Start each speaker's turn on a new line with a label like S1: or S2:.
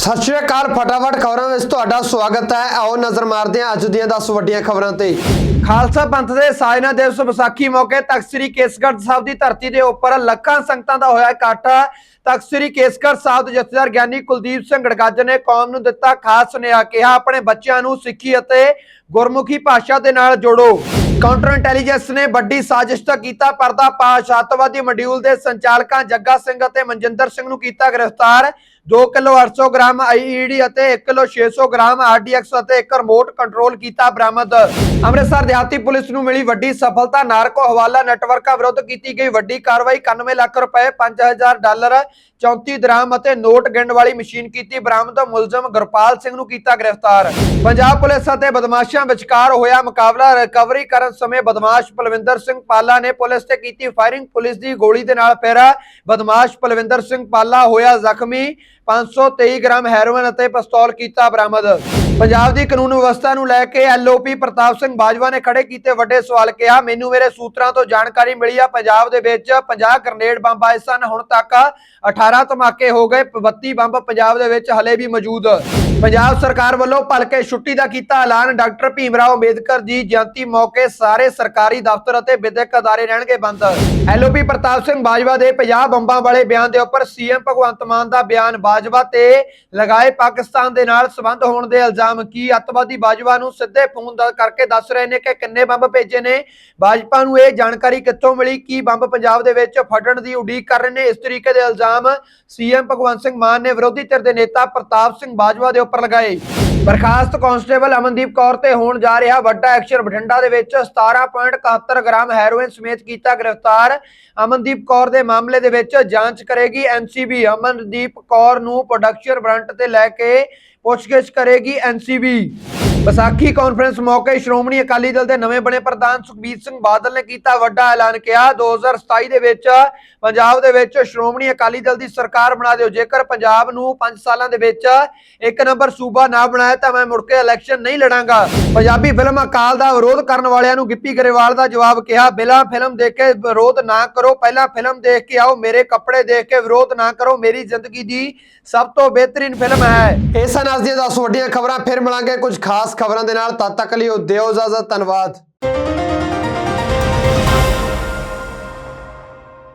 S1: ਸਤਿ ਸ਼੍ਰੀ ਅਕਾਲ, ਫਟਾਫਟ ਖਬਰਾਂ ਵਿੱਚ ਤੁਹਾਡਾ ਸਵਾਗਤ ਹੈ। ਆਓ ਨਜ਼ਰ ਮਾਰਦੇ ਹਾਂ ਅੱਜ ਦੀਆਂ 10 ਵੱਡੀਆਂ ਖਬਰਾਂ ਤੇ। ਖਾਲਸਾ ਪੰਥ ਦੇ ਸਾਜਨਾ ਦਿਵਸ ਵਿਸਾਖੀ ਮੌਕੇ ਤਖਤ ਸ੍ਰੀ ਕੇਸਗੜ੍ਹ ਸਾਹਿਬ ਦੀ ਧਰਤੀ ਦੇ ਉੱਪਰ ਲੱਖਾਂ ਸੰਗਤਾਂ ਦਾ ਹੋਇਆ ਇਕੱਠ। ਤਖਤ ਸ੍ਰੀ ਕੇਸਗੜ੍ਹ ਸਾਹਿਬ ਦੇ ਜਥੇਦਾਰ ਗਿਆਨੀ ਕੁਲਦੀਪ ਸਿੰਘ ਗੜਗੱਜ ਨੇ ਕੌਮ ਨੂੰ ਦਿੱਤਾ ਖਾਸ ਸੁਨੇਹਾ, ਕਿਹਾ, ਆਪਣੇ ਬੱਚਿਆਂ ਨੂੰ ਸਿੱਖੀ ਅਤੇ ਗੁਰਮੁਖੀ ਭਾਸ਼ਾ ਦੇ ਨਾਲ ਜੋੜੋ। ਕਾਊਂਟਰ ਇੰਟੈਲੀਜੈਂਸ ਨੇ ਵੱਡੀ ਸਾਜ਼ਿਸ਼ ਦਾ ਕੀਤਾ ਪਰਦਾ ਪਾਸ਼ ਅੱਤਵਾਦੀ ਮੋਡਿਊਲ ਦੇ ਸੰਚਾਲਕਾਂ ਜੱਗਾ ਸਿੰਘ ਅਤੇ ਮਨਜਿੰਦਰ ਸਿੰਘ ਨੂੰ ਕੀਤਾ ਗ੍ਰਿਫਤਾਰ। 2 ਕਿਲੋ 800 ਗ੍ਰਾਮ ਆਈਈਡੀ ਅਤੇ 1 ਕਿਲੋ 600 ਗ੍ਰਾਮ ਆਰਡੀਐਕਸ ਅਤੇ ਇੱਕ ਰਿਮੋਟ ਕੰਟਰੋਲ ਕੀਤਾ ਬਰਾਮਦ। ਅੰਮ੍ਰਿਤਸਰ ਦਿਹਾਤੀ ਪੁਲਿਸ ਨੂੰ ਮਿਲੀ ਵੱਡੀ ਸਫਲਤਾ। ਨਾਰਕੋ ਹਵਾਲਾ ਨੈਟਵਰਕਾਂ ਵਿਰੁੱਧ ਕੀਤੀ ਗਈ ਵੱਡੀ ਕਾਰਵਾਈ। 91 ਲੱਖ ਰੁਪਏ 5000 ਡਾਲਰ 34 ਦਰਾਮ ਅਤੇ ਨੋਟ ਗਿਣਨ ਵਾਲੀ ਮਸ਼ੀਨ ਕੀਤੀ ਬਰਾਮਦ। ਮੁਲਜ਼ਮ ਗੁਰਪਾਲ ਸਿੰਘ ਨੂੰ ਕੀਤਾ ਗ੍ਰਿਫਤਾਰ। ਪੰਜਾਬ ਪੁਲਿਸ ਅਤੇ ਬਦਮਾਸ਼ਾਂ ਵਿਚਕਾਰ ਹੋਇਆ ਮੁਕਾਬਲਾ। ਰਿਕਵਰੀ ਕਰਨ ਸਮੇਂ ਬਦਮਾਸ਼ ਪਲਵਿੰਦਰ ਸਿੰਘ ਪਾਲਾ ਨੇ ਪੁਲਿਸ ਤੇ ਕੀਤੀ ਫਾਇਰਿੰਗ ਪੁਲਿਸ ਦੀ ਗੋਲੀ ਦੇ ਨਾਲ ਫਿਰ। ਬਦਮਾਸ਼ ਪਲਵਿੰਦਰ ਸਿੰਘ ਪਾਲਾ ਹੋਇਆ ਜ਼ਖਮੀ। 523 ਗ੍ਰਾਮ ਹੈਰੋਇਨ ਅਤੇ ਪਿਸਤੌਲ ਕੀਤਾ ਬਰਾਮਦ। ਪੰਜਾਬ ਦੀ ਕਾਨੂੰਨ ਵਿਵਸਥਾ ਨੂੰ ਲੈ ਕੇ ਐਲਓਪੀ ਪ੍ਰਤਾਪ ਸਿੰਘ ਬਾਜਵਾ ਨੇ ਖੜੇ ਕੀਤੇ ਵੱਡੇ ਸਵਾਲ ਕਿਹਾ, ਮੈਨੂੰ ਮੇਰੇ ਸੂਤਰਾਂ ਤੋਂ ਜਾਣਕਾਰੀ ਮਿਲੀ ਆ, ਪੰਜਾਬ ਦੇ ਵਿੱਚ 50 ਗ੍ਰਨੇਡ ਬੰਬ ਆਏ ਸਨ, ਹੁਣ ਤੱਕ 18 ਧਮਾਕੇ ਹੋ ਗਏ 32 ਬੰਬ ਪੰਜਾਬ ਦੇ ਵਿੱਚ ਹਲੇ ਵੀ ਮੌਜੂਦ। ਪੰਜਾਬ ਸਰਕਾਰ ਵੱਲੋਂ ਭਲਕੇ ਛੁੱਟੀ ਦਾ ਕੀਤਾ ਐਲਾਨ। ਡਾਕਟਰ ਭੀਮ ਰਾਓ ਅੰਬੇਦਕਰ ਜੀ ਜਯੰਤੀ ਮੌਕੇ ਸਾਰੇ ਸਰਕਾਰੀ ਦਫ਼ਤਰ ਅਤੇ ਵਿਦਿਅਕ ਅਦਾਰੇ ਰਹਿਣਗੇ ਬੰਦ। ਐਲਓਪੀ ਪ੍ਰਤਾਪ ਸਿੰਘ ਬਾਜਵਾ ਦੇ 50 ਬੰਬਾਂ ਵਾਲੇ ਬਿਆਨ ਦੇ ਉੱਪਰ ਸੀਐਮ ਭਗਵੰਤ ਮਾਨ ਦਾ ਬਿਆਨ ਬਾਜਵਾ ਤੇ ਲਗਾਏ ਪਾਕਿਸਤਾਨ ਦੇ ਨਾਲ ਸੰਬੰਧ ਹੋਣ ਦੇ ਇਲਜ਼ਾਮ ਕੀ? ਅੱਤਵਾਦੀ ਬਾਜਵਾ ਨੂੰ ਸਿੱਧੇ ਫੋਨ ਦਾ ਕਰਕੇ ਦੱਸ ਰਹੇ ਨੇ ਕਿ ਕਿੰਨੇ ਬੰਬ ਭੇਜੇ ਨੇ। ਬਾਜਪਾ ਨੂੰ ਇਹ ਜਾਣਕਾਰੀ ਕਿੱਥੋਂ ਮਿਲੀ? ਕੀ ਬੰਬ ਪੰਜਾਬ ਦੇ ਵਿੱਚ ਫਟਣ ਦੀ ਉਡੀਕ ਕਰ ਰਹੇ ਨੇ? ਇਸ ਤਰੀਕੇ ਦੇ ਇਲਜ਼ਾਮ ਸੀਐਮ ਭਗਵੰਤ ਸਿੰਘ ਮਾਨ ਨੇ ਵਿਰੋਧੀ ਧਿਰ ਦੇ ਨੇਤਾ ਪ੍ਰਤਾਪ ਸਿੰਘ ਬਾਜਵਾ ਦੇ ਉੱਪਰ ਲਗਾਏ। ਬਰਖਾਸਤ ਕਾਂਸਟੇਬਲ ਅਮਨਦੀਪ ਕੌਰ ਤੇ ਹੋਣ ਜਾ ਰਿਹਾ ਵੱਡਾ ਐਕਸ਼ਨ। ਬਠਿੰਡਾ ਦੇ ਵਿੱਚ 17.71 ਗ੍ਰਾਮ ਹੈਰੋਇਨ ਸਮੇਤ ਕੀਤਾ ਗ੍ਰਿਫਤਾਰ। ਅਮਨਦੀਪ ਕੌਰ ਦੇ ਮਾਮਲੇ ਦੇ ਵਿੱਚ ਜਾਂਚ ਕਰੇਗੀ ਐਨਸੀਬੀ ਅਮਨਦੀਪ ਕੌਰ ਨੂੰ ਪ੍ਰੋਡਕਸ਼ਨ ਵਾਰੰਟ ਤੇ ਲੈ ਕੇ ਪੁੱਛਗਿੱਛ ਕਰੇਗੀ ਐਨਸੀਬੀ ਵਿਸਾਖੀ ਕਾਨਫਰੰਸ ਮੌਕੇ ਸ਼੍ਰੋਮਣੀ ਅਕਾਲੀ ਦਲ ਦੇ ਨਵੇਂ ਬਣੇ ਪ੍ਰਧਾਨ ਸੁਖਬੀਰ ਸਿੰਘ ਬਾਦਲ ਨੇ ਕੀਤਾ ਵੱਡਾ ਐਲਾਨ ਕਿਹਾ। 2027 ਦੇ ਵਿੱਚ ਪੰਜਾਬ ਦੇ ਵਿੱਚ ਸ਼੍ਰੋਮਣੀ ਅਕਾਲੀ ਦਲ ਦੀ ਸਰਕਾਰ ਬਣਾ ਦਿਓ। ਜੇਕਰ ਪੰਜਾਬ ਨੂੰ 5 ਸਾਲਾਂ ਦੇ ਵਿੱਚ ਇੱਕ ਨੰਬਰ ਸੂਬਾ ਨਾ ਬਣਾਇਆ ਤਾਂ ਮੈਂ ਮੁੜ ਕੇ ਇਲੈਕਸ਼ਨ ਨਹੀਂ ਲੜਾਂਗਾ। ਪੰਜਾਬੀ ਫਿਲਮ ਅਕਾਲ ਦਾ ਵਿਰੋਧ ਕਰਨ ਵਾਲਿਆਂ ਨੂੰ ਗਿੱਪੀ ਗਰੇਵਾਲ ਦਾ ਜਵਾਬ ਕਿਹਾ। ਬਿਲਾ ਫਿਲਮ ਦੇਖ ਕੇ ਵਿਰੋਧ ਨਾ ਕਰੋ। ਪਹਿਲਾਂ ਫਿਲਮ ਦੇਖ ਕੇ ਆਓ। ਮੇਰੇ ਕੱਪੜੇ ਦੇਖ ਕੇ ਵਿਰੋਧ ਨਾ ਕਰੋ। ਮੇਰੀ ਜ਼ਿੰਦਗੀ ਦੀ ਸਭ ਤੋਂ ਬਿਹਤਰੀਨ ਫਿਲਮ ਹੈ। ਇਹ ਸਨ ਅੱਜ ਦੀਆਂ 10 ਵੱਡੀਆਂ ਖਬਰਾਂ, ਫਿਰ ਮਿਲਾਂਗੇ ਕੁਝ ਖਾਸ ਖਬਰਾਂ ਦੇ ਨਾਲ ਤਦ ਤੱਕ ਲਈ ਦਿਓ ਇਜਾਜ਼ਤ ਧੰਨਵਾਦ।